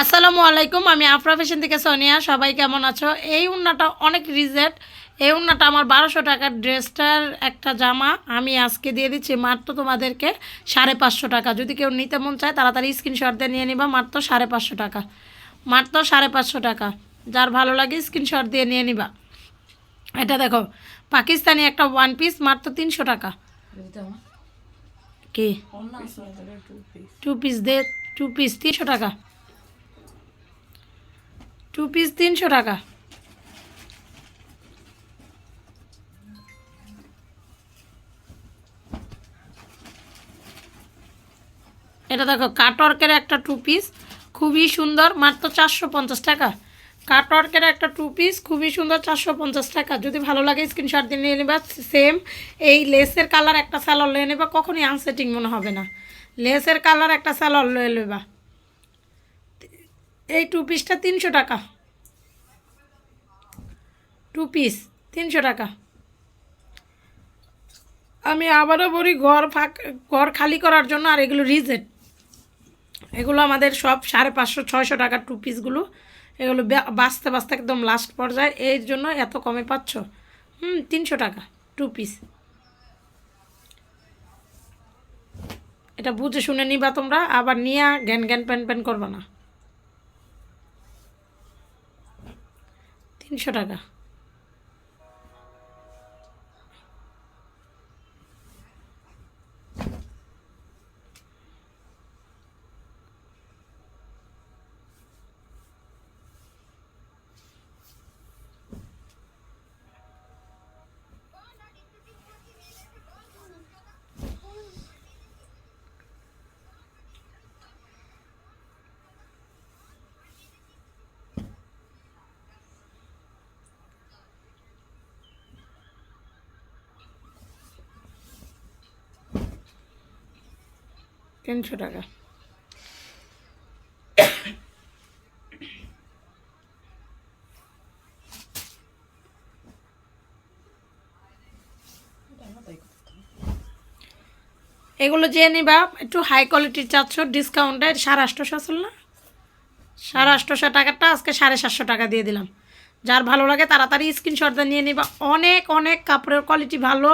আসসালামু আলাইকুম আমি আফরা ফ্যাশন থেকে সোনিয়া। সবাই কেমন আছো? এই উন্নাটা অনেক রিজেট এই উন্নাটা আমার বারোশো টাকার ড্রেসটার একটা জামা। আমি আজকে দিয়ে দিচ্ছি মাত্র তোমাদেরকে সাড়ে পাঁচশো টাকা। যদি কেউ নিতে মন চায় তাড়াতাড়ি স্ক্রিনশট দিয়ে নিয়ে নিবা। মাত্র সাড়ে পাঁচশো টাকা। মাত্র সাড়ে পাঁচশো টাকা। যার ভালো লাগে স্ক্রিনশট দিয়ে নিয়ে নিবা। এটা দেখো পাকিস্তানি একটা ওয়ান পিস মাত্র তিনশো টাকা। কি? টু পিস দে টু পিস তিনশো টাকা। টু পিস তিনশো টাকা। এটা দেখো, কাটওয়ার্কের একটা টু পিস খুবই সুন্দর, মাত্র চারশো পঞ্চাশ টাকা। কাটওয়ার্কের একটা টু পিস খুবই সুন্দর, চারশো পঞ্চাশ টাকা। যদি ভালো লাগে স্ক্রিনশট দিয়ে নিয়ে নেবা। সেম এই লেসের কালার একটা স্যালোর নিয়ে নেবা, কখনই আনসেটিং মনে হবে না। লেসের কালার একটা স্যালোর লয়ে নেবা এই টু পিসটা তিনশো টাকা। টু পিস তিনশো টাকা। আমি আবারও বলি, ঘর ফাঁক, ঘর খালি করার জন্য আর এগুলো রিজেট এগুলো আমাদের সব সাড়ে পাঁচশো, ছয়শো টাকার টু পিসগুলো এগুলো বাঁচতে বাঁচতে একদম লাস্ট পর্যায়ে। এর জন্য এত কমে পাচ্ছ? হুম, তিনশো টাকা টু পিস এটা বুঝে শুনে নিবা তোমরা, আবার নিয়ে জ্ঞান জ্ঞান প্যান প্যান করবা না। তিনশো টাকা। তিনশো টাকা। এগুলো যে নিবা, একটু হাই কোয়ালিটির চাচ্ছ ডিসকাউন্টে সাড়ে আটশোশো আসল না? সাড়ে আটশোশো টাকাটা আজকে সাড়ে সাতশো টাকা দিয়ে দিলাম। যার ভালো লাগে তাড়াতাড়ি স্ক্রিনশট দিয়ে নিয়ে নিবা। অনেক অনেক কাপড়ের কোয়ালিটি ভালো।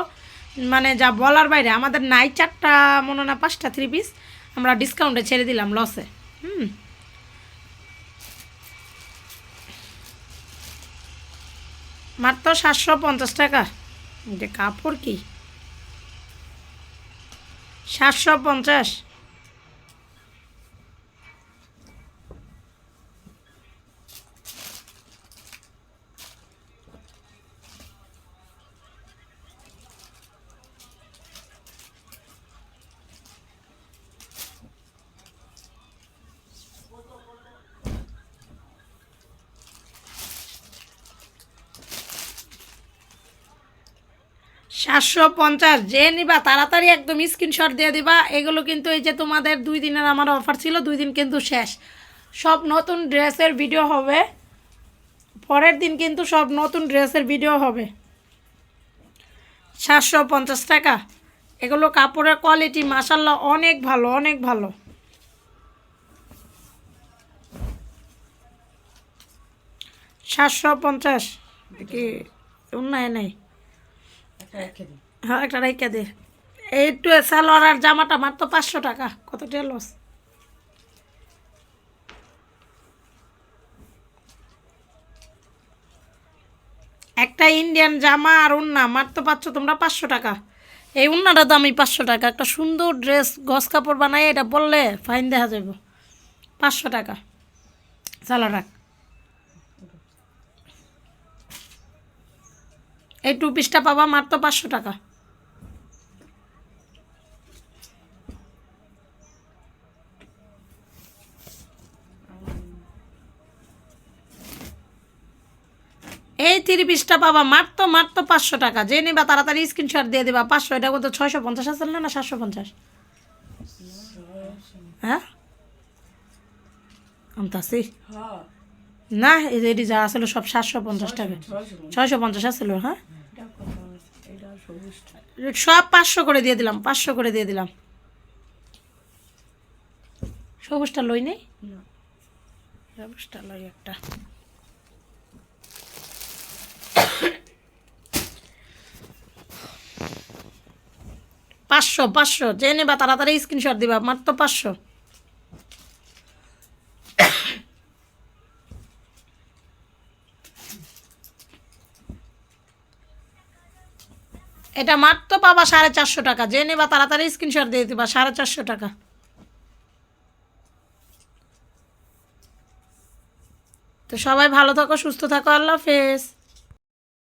মানে যা বলার বাইরে, আমাদের নাই চারটা মনে না পাঁচটা থ্রি পিস আমরা ডিসকাউন্টে ছেড়ে দিলাম লসে হুম। মাত্র সাতশো পঞ্চাশ টাকা। যে কাপড় কি? সাতশো পঞ্চাশ। সাতশো পঞ্চাশ, যে নিবা তাড়াতাড়ি একদম স্ক্রিনশট দিয়ে দিবা। এগুলো কিন্তু এই যে তোমাদের দুই দিনের আমার অফার ছিল, দুই দিন কিন্তু শেষ। সব নতুন ড্রেসের ভিডিও হবে। পরের দিন কিন্তু সব নতুন ড্রেসের ভিডিও হবে। সাতশো পঞ্চাশ টাকা। এগুলো কাপড়ের কোয়ালিটি মাসাল্লাহ অনেক ভালো অনেক ভালো। সাতশো পঞ্চাশ। কি উন্নয় নেই। হ্যাঁ একটা দে। আর জামাটা পাঁচশো টাকা। কত লস? একটা ইন্ডিয়ান জামা আর উন্না, মাত্র পাচ্ছ তোমরা পাঁচশো টাকা। এই উন্নাটা দামি পাঁচশো টাকা। একটা সুন্দর ড্রেস, গস কাপড় বানাই এটা বললে ফাইন দেখা যাব পাঁচশো টাকা। চালা রাখ। এই টু পিসটা পাবা মাত্র পাঁচশো টাকা। এই থ্রি পিসটা পাবা মাত্র মাত্র পাঁচশো টাকা। যে নিবা তাড়াতাড়ি স্ক্রিনশট দিয়ে দিবা। পাঁচশো, এটা কত, ছয়শো পঞ্চাশ আছে না না সাতশো পঞ্চাশ? হ্যাঁ? আমতাসি না এটি যা আসলে সব সাতশো পঞ্চাশ টাকা। ছয়শো পঞ্চাশ আসলো হ্যাঁ? সব পাঁচশো করে দিয়ে দিলাম পাঁচশো করে দিয়ে দিলাম। সবুজটা লই নেই ব্যবস্থা লই একটা। পাঁচশো পাঁচশো। যে নেবা তাড়াতাড়ি স্ক্রিনশট দিবা মাত্র পাঁচশো। এটা মাত্র পাবা সাড়ে চারশো টাকা। যে নেবা তাড়াতাড়ি স্ক্রিনশট দিয়ে দিবা, সাড়ে চারশো টাকা। তো সবাই ভালো থাকো, সুস্থ থাকো, আল্লাহ হাফেজ।